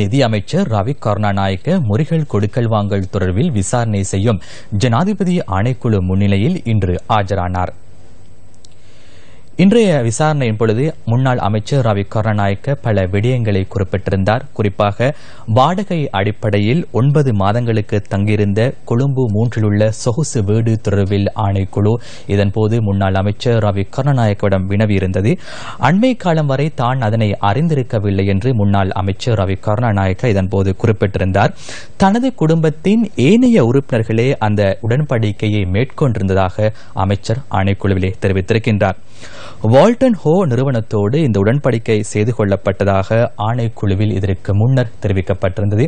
நிதி அமைச்சர் ரவி கருணாநாயக்க முறிகள் கொடுக்கல் வாங்கல் தொடர்பில் விசாரணை செய்யும் ஜனாதிபதி ஆணைக்குழு முன்னிலையில் இன்று ஆஜரானார். இன்றைய விசாரணையின் பொழுது முன்னாள் அமைச்சர் ரவி கருணாநாயக்க பல விடயங்களை குறிப்பிட்டிருந்தார். குறிப்பாக வாடகை அடிப்படையில் ஒன்பது மாதங்களுக்கு தங்கியிருந்த கொழும்பு மூன்றில் உள்ள சொகுசு வீடு தொடர்பில் ஆணைக்குழு இதன்போது முன்னாள் அமைச்சர் ரவி கருணாநாயக்கவிடம் வினவியிருந்தது அண்மை காலம் வரை தான் அதனை அறிந்திருக்கவில்லை என்று முன்னாள் அமைச்சர் ரவி கருணாநாயக்க இதன்போது குறிப்பிட்டிருந்தார். தனது குடும்பத்தின் ஏனைய உறுப்பினர்களே அந்த உடன்படிக்கையை மேற்கொண்டிருந்ததாக அமைச்சர் ஆணைக்குழுவிலே தெரிவித்திருக்கின்றார். வால்டன் ஹோ நிறுவனத்தோடு இந்த உடன்படிக்கை செய்து கொள்ளப்பட்டதாக ஆணைக்குழுவில் இதற்கு முன்னர் தெரிவிக்கப்பட்டிருந்தது.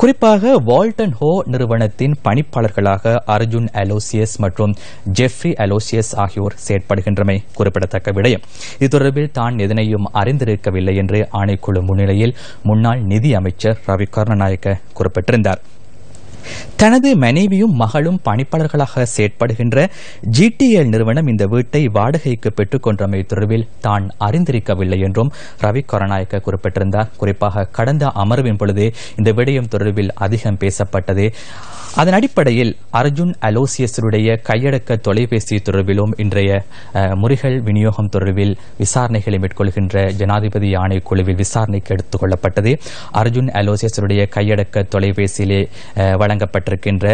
குறிப்பாக வால்டன் ஹோ நிறுவனத்தின் பணிப்பாளர்களாக அர்ஜுன் அலோசியஸ் மற்றும் ஜெஃப்ரி அலோசியஸ் ஆகியோர் செயற்படுகின்றமை குறிப்பிடத்தக்க விடயம். இது தொடர்பில் தான் எதனையும் அறிந்திருக்கவில்லை என்று ஆணைக்குழு முன்னிலையில் முன்னாள் நிதி அமைச்சர் ரவி கருணாநாயக்க குறிப்பிட்டிருந்தார். தனது மனைவியும் மகளும் பணிப்பாளர்களாக செயற்படுகின்ற ஜிடிஎல் நிறுவனம் இந்த வீட்டை வாடகைக்கு பெற்றுக் கொண்டமை தொடர்பில் தான் அறிந்திருக்கவில்லை என்றும் ரவி கருணாயக்க குறிப்பிட்டிருந்தார். குறிப்பாக கடந்த அமர்வின் பொழுது இந்த விடயம் தொடர்பில் அதிகம் பேசப்பட்டது. அதன் அடிப்படையில் அர்ஜுன் அலோசியஸருடைய கையடக்க தொலைபேசி தொடர்பிலும் இன்றைய முறிகள் விநியோகம் தொடர்பில் விசாரணைகளை மேற்கொள்கின்ற ஜனாதிபதி ஆணைக்குழுவில் விசாரணைக்கு எடுத்துக் கொள்ளப்பட்டது. அர்ஜுன் அலோசியஸருடைய கையடக்க தொலைபேசியிலே வழங்கப்பட்டிருக்கின்ற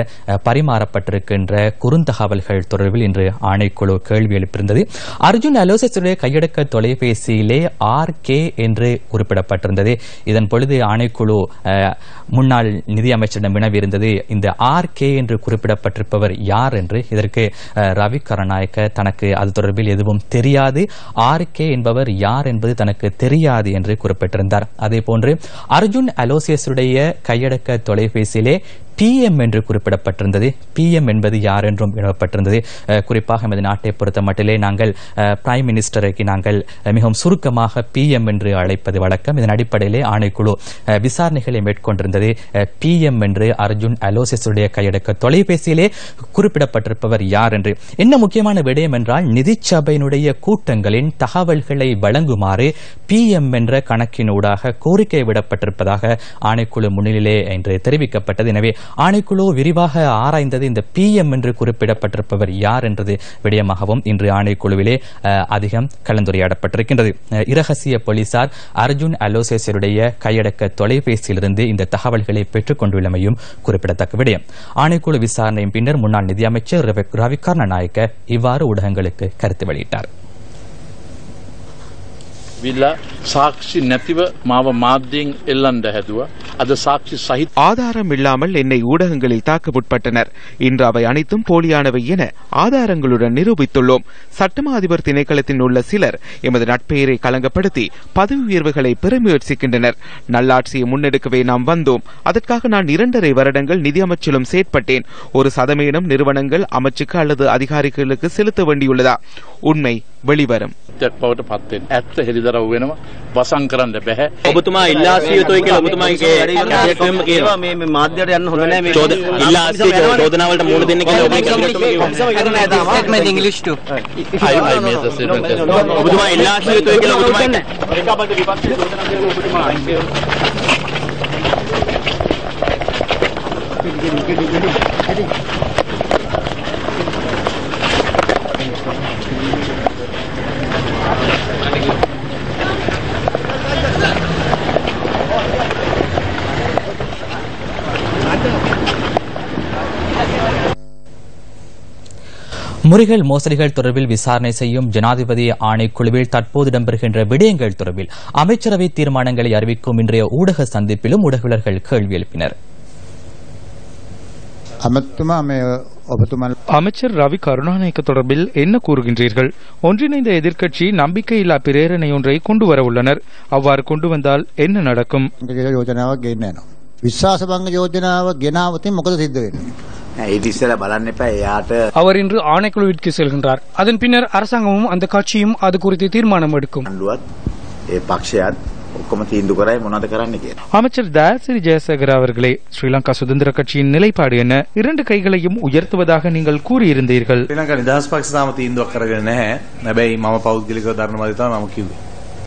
பரிமாறப்பட்டிருக்கின்ற குறுந்தகவல்கள் தொடர்பில் இன்று ஆணைக்குழு கேள்வி எழுப்பியிருந்தது. அர்ஜுன் அலோசியஸருடைய கையடக்க தொலைபேசியிலே ஆர் கே என்று குறிப்பிடப்பட்டிருந்தது. இதன் பொழுது ஆணைக்குழு முன்னாள் நிதியமைச்சரிடம் வினவியிருந்தது இந்த ஆர் கே என்று குறிப்பிடப்பட்டிருப்பவர் யார் என்று. இதற்கு ரவி கருணாயக்க தனக்கு அது தொடர்பில் எதுவும் தெரியாது. ஆர் கே என்பவர் யார் என்பது தனக்கு தெரியாது என்று குறிப்பிட்டிருந்தார். அதேபோன்று அர்ஜுன் அலோசியஸுடைய கையடக்க தொலைபேசியிலே பிஎம் என்று குறிப்பிடப்பட்டிருந்தது. பிஎம் என்பது யார் என்றும் வினவப்பட்டிருந்தது குறிப்பாக எமது நாட்டை பொறுத்த மட்டிலே நாங்கள் பிரைம் மினிஸ்டருக்கு நாங்கள் மிகவும் சுருக்கமாக பிஎம் என்று அழைப்பது வழக்கம். இதன் அடிப்படையிலே ஆணைக்குழு விசாரணைகளை மேற்கொண்டிருந்தது. பிஎம் என்று அர்ஜுன் அலோசிஸுடைய கையடக்க தொலைபேசியிலே குறிப்பிடப்பட்டிருப்பவர் யார் என்று என்ன முக்கியமான விடயம் என்றால் நிதிச்சபையினுடைய கூட்டங்களின் தகவல்களை வழங்குமாறு பிஎம் என்ற கணக்கினூடாக கோரிக்கை விடப்பட்டிருப்பதாக ஆணைக்குழு முன்னிலே என்று தெரிவிக்கப்பட்டது. எனவே ஆணைக்குழு விரிவாக ஆராய்ந்தது இந்த பி எம் என்று குறிப்பிடப்பட்டிருப்பவர் யார் என்றது விடயமாகவும் இன்று ஆணைக்குழுவிலே அதிகம் கலந்துரையாடப்பட்டிருக்கின்றது. இரகசிய போலீசார் அர்ஜுன் அலோசேசருடைய கையடக்க தொலைபேசியிலிருந்து இந்த தகவல்களை பெற்றுக் கொண்டுள்ளமையும் குறிப்பிடத்தக்க விடயம். ஆணைக்குழு விசாரணையின் பின்னர் முன்னாள் நிதியமைச்சர் ரவி- ரவி கருணாநாயக்க இவ்வாறு ஊடகங்களுக்கு கருத்து வெளியிட்டார் විල්ලා සාක්ෂි නැතිව මාව මාධ්‍යයෙන් එල්ලන්ඩ හැදුව. அது சாட்சி சஹித் ஆதாரம் இல்லாமல் என்னை ஊடகங்களில் தாக்க தாக்கமுற்பட்டனர். இன்று அவை அனைத்தும் போலியானவை என ஆதாரங்களுடன் நிரூபித்துள்ளோம். சட்டமா அதிபர் திணைக்களத்தில் உள்ள சிலர் எமது நட்பெயரை களங்கப்படுத்தி பதவி உயர்வுகளை பெற முயற்சிக்கின்றனர். நல்லாட்சியை முன்னெடுக்கவே நாம் வந்தோம். அதற்காக நான் இரண்டரை வருடங்கள் நிதியமைச்சிலும் செயற்பட்டேன். ஒரு சதமேனம் நிறுவனங்கள் அமைச்சுக்கு அல்லது அதிகாரிகளுக்கு செலுத்த வேண்டியுள்ளதா? உண்மை வெளிவரும் යක් බවට පත්වෙන් ඇත්ත හෙළිදරව් වෙනවා වසං කරන්න බැහැ. ඔබතුමා ඉල්ලා සිය යුතුයි කියලා ඔබතුමාගේ කැමැත්තෙන්ම කියනවා. මේ මේ මාධ්‍යයට යන්න හොඳ නැහැ මේ චෝද- ඉල්ලා සිය චෝදනාවලට මුහුණ දෙන්න කියලා ඔබේ කැමැත්තෙන්ම කියනවා. ඉංග්‍රීසි ටු I, I made the statement as well. ඔබතුමා ඉල්ලා සිය முறிகள் மோசடிகள் தொடர்பில் விசாரணை செய்யும் ஜனாதிபதி ஆணைக்குழுவில் தற்போது இடம்பெறுகின்ற விடயங்கள் தொடர்பில் அமைச்சரவை தீர்மானங்களை அறிவிக்கும் இன்றைய ஊடக சந்திப்பிலும் ஊடகவியலர்கள் கேள்வி எழுப்பினர் අමත්තුමා මේ ඔබතුමන් அமைச்சர் ரவி கருணாநாயக்க தொடர்பில் என்ன கூறுகின்றீர்கள் ஒன்றிணைந்த எதிர்க்கட்சி நம்பிக்கையில்லா பிரேரணை ஒன்றை கொண்டு வர உள்ளனர் அவ்வாறு கொண்டு வந்தால் என்ன நடக்கும் යෝජනාවක් ගෙන්න යනවා. විශ්වාසභංග යෝජනාව ගෙනාවතින් මොකද සිද්ධ වෙන්නේ. அவர் இன்று ஆணைக்குழுவிற்கு செல்கின்றார். அதன் பின்னர் அரசாங்கமும் அந்த கட்சியும் அது குறித்து தீர்மானம் எடுக்கும். அமைச்சர் தயாசிரி ஜெயசேகர் அவர்களே ஸ்ரீலங்கா சுதந்திர கட்சியின் நிலைப்பாடு என்ன? இரண்டு கைகளையும் உயர்த்துவதாக நீங்கள் கூறியிருந்தீர்கள். ஸ்ரீலங்கா நிதாஸ் பாகிஸ்தான் இந்து அக்கறகனே நபை மாம பௌத்கிலிக உதாரணமாக தான் நாம்